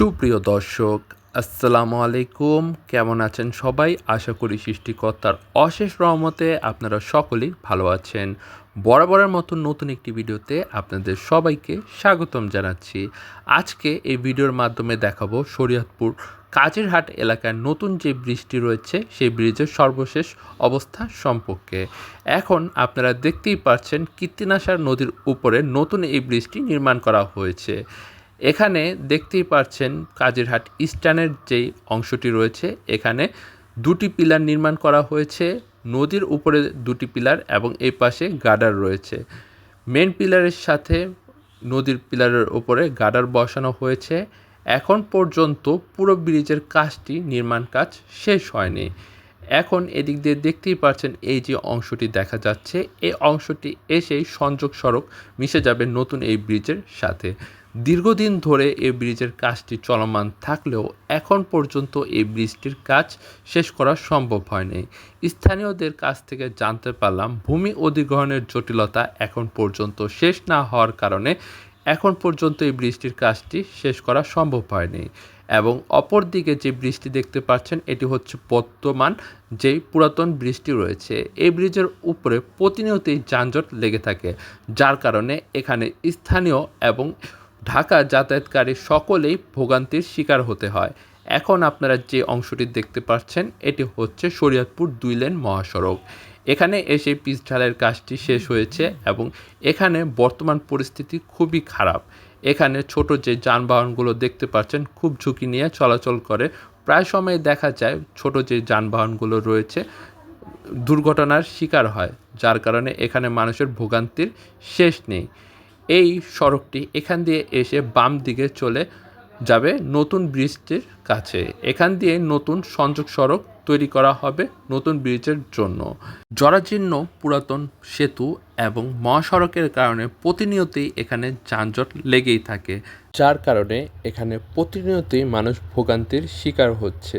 সুপ্রিয় দর্শক, আসসালামু আলাইকুম। কেমন আছেন সবাই? আশা করি সৃষ্টিকর্তার অশেষ রহমতে আপনারা সকলেই ভালো আছেন। বরাবরের মতো নতুন একটি ভিডিওতে আপনাদের সবাইকে স্বাগতম জানাচ্ছি। আজকে এই ভিডিওর মাধ্যমে দেখাবো শরীয়তপুর কাজিরহাট এলাকায় নতুন যে ব্রিজটি রয়েছে, সেই ব্রিজের সর্বশেষ অবস্থা সম্পর্কে। এখন আপনারা দেখতেই পাচ্ছেন কীর্তিনাশার নদীর উপরে নতুন এই ব্রিজটি নির্মাণ করা হয়েছে। এখানে দেখতেই পাচ্ছেন কাজিরহাট ইস্টার্নের যেই অংশটি রয়েছে, এখানে দুটি পিলার নির্মাণ করা হয়েছে, নদীর উপরে দুটি পিলার এবং এই পাশে গার্ডার রয়েছে। মেন পিলারের সাথে নদীর পিলারের উপরে গার্ডার বসানো হয়েছে। এখন পর্যন্ত পুরো ব্রিজের কাজটি, নির্মাণ কাজ শেষ হয়নি। এখন এদিক দিয়ে দেখতেই পাচ্ছেন এই যে অংশটি দেখা যাচ্ছে, এই অংশটি এসেই সংযোগ সড়ক মিশে যাবে নতুন এই ব্রিজের সাথে। দীর্ঘদিন ধরে এই ব্রিজের কাজটি চলমান থাকলেও এখন পর্যন্ত এই ব্রিজটির কাজ শেষ করা সম্ভব হয়নি। স্থানীয়দের কাছ থেকে জানতে পারলাম, ভূমি অধিগ্রহণের জটিলতা এখন পর্যন্ত শেষ না হওয়ার কারণে এখন পর্যন্ত এই ব্রিজটির কাজটি শেষ করা সম্ভব হয়নি। এবং অপরদিকে যে ব্রিজটি দেখতে পাচ্ছেন, এটি হচ্ছে বর্তমান যেই পুরাতন ব্রিজটি রয়েছে। এই ব্রিজের উপরে প্রতিনিয়তই যানজট লেগে থাকে, যার কারণে এখানে স্থানীয় এবং ঢাকা যাতায়াতকারী সকলেই ভোগান্তির শিকার হতে হয়। এখন আপনারা যে অংশটি দেখতে পাচ্ছেন, এটি হচ্ছে শরীয়তপুর দুই লেন মহাসড়ক। এখানে এসে পিচ ঢালের কাজটি শেষ হয়েছে এবং এখানে বর্তমান পরিস্থিতি খুবই খারাপ। এখানে ছোট যে যানবাহনগুলো দেখতে পাচ্ছেন খুব ঝুঁকি নিয়ে চলাচল করে। প্রায় সময় দেখা যায় ছোট যে যানবাহনগুলো রয়েছে, দুর্ঘটনার শিকার হয়, যার কারণে এখানে মানুষের ভোগান্তির শেষ নেই। এই সড়কটি এখান দিয়ে এসে বাম দিকে চলে যাবে নতুন ব্রিজটির কাছে। এখান দিয়ে নতুন সংযোগ সড়ক তৈরি করা হবে নতুন ব্রিজের জন্য। জরাজীর্ণ পুরাতন সেতু এবং মহাসড়কের কারণে প্রতিনিয়তই এখানে যানজট লেগেই থাকে, যার কারণে এখানে প্রতিনিয়তই মানুষ ভোগান্তির শিকার হচ্ছে।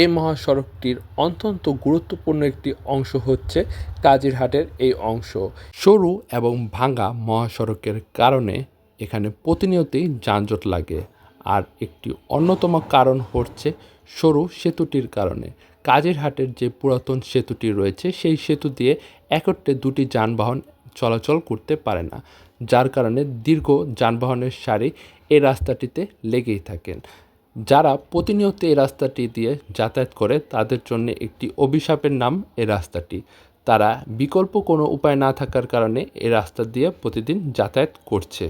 এই মহাসড়কটির অত্যন্ত গুরুত্বপূর্ণ একটি অংশ হচ্ছে কাজিরহাটের এই অংশ। সরু এবং ভাঙ্গা মহাসড়কের কারণে এখানে প্রতিনিয়তই যানজট লাগে। আর একটি অন্যতম কারণ হচ্ছে সরু সেতুটির কারণে। কাজিরহাটের যে পুরাতন সেতুটি রয়েছে, সেই সেতু দিয়ে একত্রে দুটি যানবাহন চলাচল করতে পারে না, যার কারণে দীর্ঘ যানবাহনের সারি এই রাস্তাটিতে লেগেই থাকেন যারা প্রতিনিয়ত এই রাস্তাটি দিয়ে যাতায়াত করে, তাদের জন্য একটি অভিশাপের নাম এই রাস্তাটি। তারা বিকল্প কোনো উপায় না থাকার কারণে এই রাস্তা দিয়ে প্রতিদিন যাতায়াত করছে।